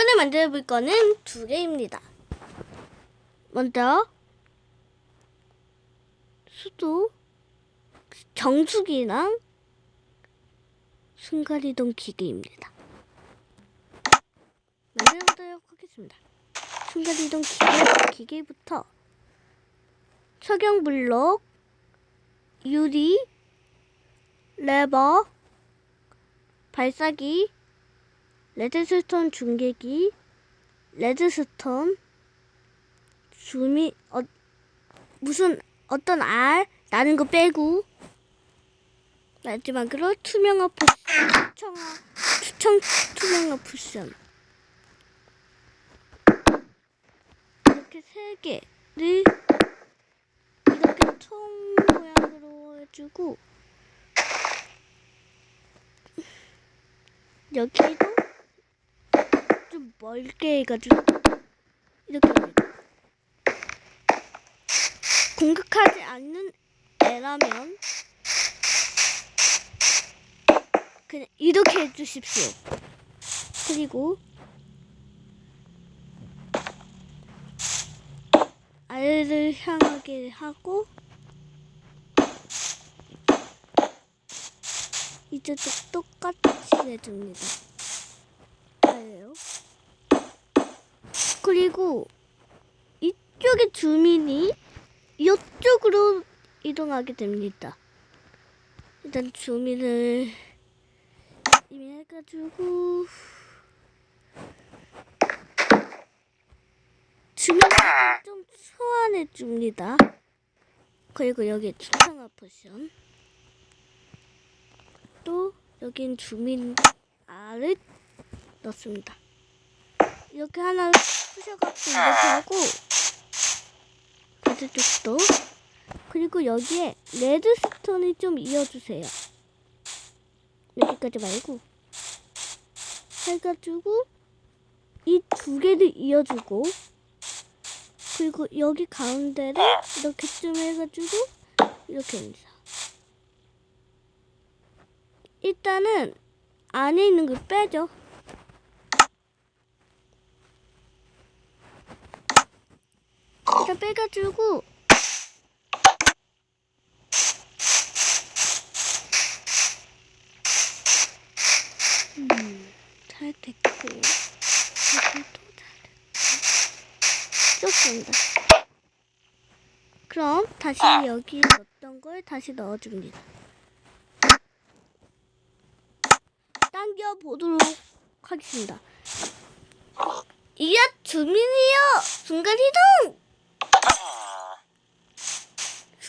이번에 만들어 볼 거는 두 개입니다. 먼저 수도 정수기랑 순간이동 기계입니다. 만들어 보도록 하겠습니다. 순간이동 기계, 기계부터 석영 블록, 유리, 레버, 발사기, 레드스톤 중계기, 레드스톤, 줌이 어, 무슨 어떤 알 나는 거 빼고. 마지막으로 투명화 포션, 투청화, 투청 투명화 포션. 이렇게 세 개를 이렇게 총 모양으로 해주고 여기도 좀 멀게 해가지고 이렇게. 공격하지 않는 애라면 그냥 이렇게 해주십시오. 그리고 알을 향하게 하고 이제 도 똑같이 해줍니다. 알요. 그리고 이쪽의 주민이 이쪽으로 이동하게 됩니다. 일단 주민을 이미 해가지고 주민을 좀 소환해 줍니다. 그리고 여기 추상화 포션 또 여긴 주민 알을 넣습니다. 이렇게 하나 부셔갖고 이렇게 하고 반대쪽도 그리고 여기에 레드스톤을 좀 이어주세요. 여기까지 말고 해가지고 이 두 개를 이어주고 그리고 여기 가운데를 이렇게 좀 해가지고 이렇게 합니다. 일단은 안에 있는 걸 빼죠. 일단 빼가지고 음, 잘 됐고 여기도 잘 됐고 좋습니다. 그럼 다시 여기 넣었던 걸 다시 넣어줍니다. 당겨 보도록 하겠습니다. 이야 주민이요 순간 이동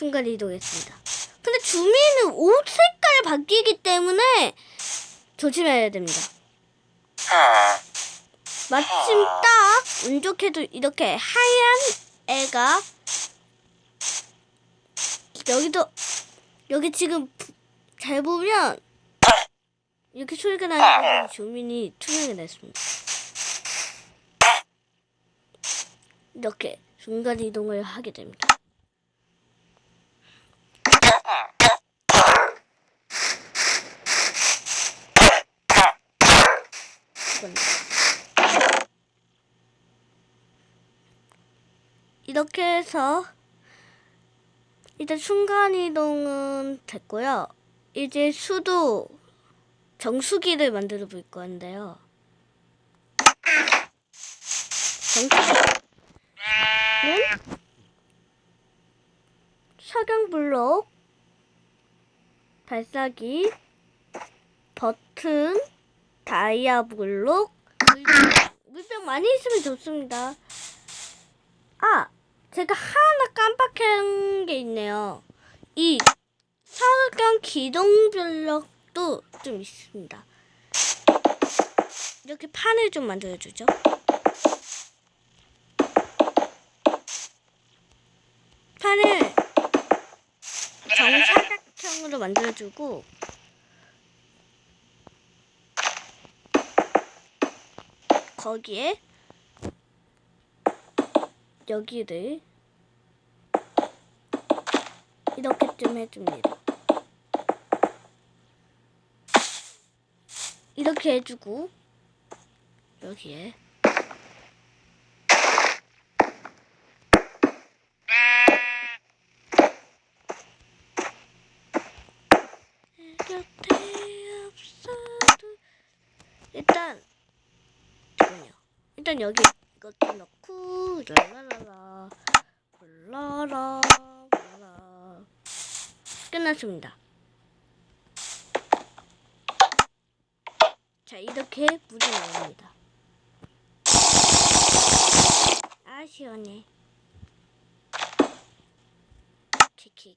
순간 이동했습니다. 근데 주민은 옷 색깔 바뀌기 때문에 조심해야 됩니다. 마침 딱 운 좋게도 이렇게 하얀 애가 여기도 여기 지금 부- 잘 보면 이렇게 소리가 나는 주민이 투명이 됐습니다. 이렇게 순간 이동을 하게 됩니다. 이건 이렇게 해서 일단 순간 이동은 됐고요. 이제 수도 정수기를 만들어 볼 건데요. 정수기는 석영 블록, 발사기, 버튼, 다이아 블록, 물병, 물병 많이 있으면 좋습니다. 아, 제가 하나 깜빡한 게 있네요. 이 석영 기동 블록도 좀 있습니다. 이렇게 판을 좀 만들어주죠. 판을 정사각형으로 만들어주고 거기에 여기를 이렇게 좀 해줍니다. 이렇게 해주고 여기에 이렇게 일단 여기 이것도 넣고 랄라라라 랄라라 랄라 끝났습니다. 자 이렇게 물이 나옵니다. 아 시원해. 킥킥.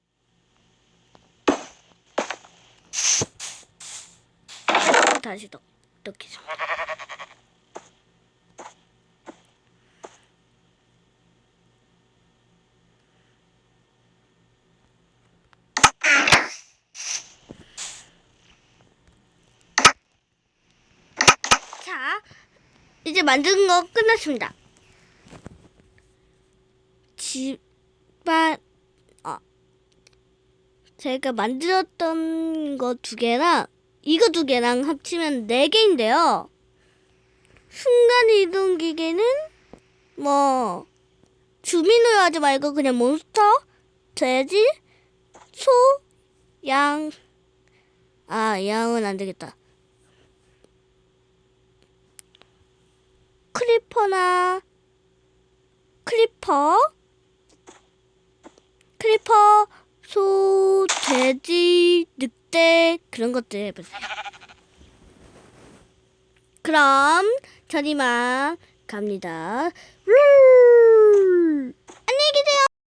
다시 넣, 넣겠습니다. 자, 이제 만든 거 끝났습니다. 집안, 어, 제가 만들었던 거 두 개랑 이거 두 개랑 합치면 네 개인데요. 순간 이동 기계는 뭐 주민으로 하지 말고 그냥 몬스터, 돼지, 소, 양. 아, 양은 안 되겠다. 크리퍼나 크리퍼 크리퍼 소 돼지 늑대 그런 것들 해보세요. 그럼 전 이만 갑니다. 루!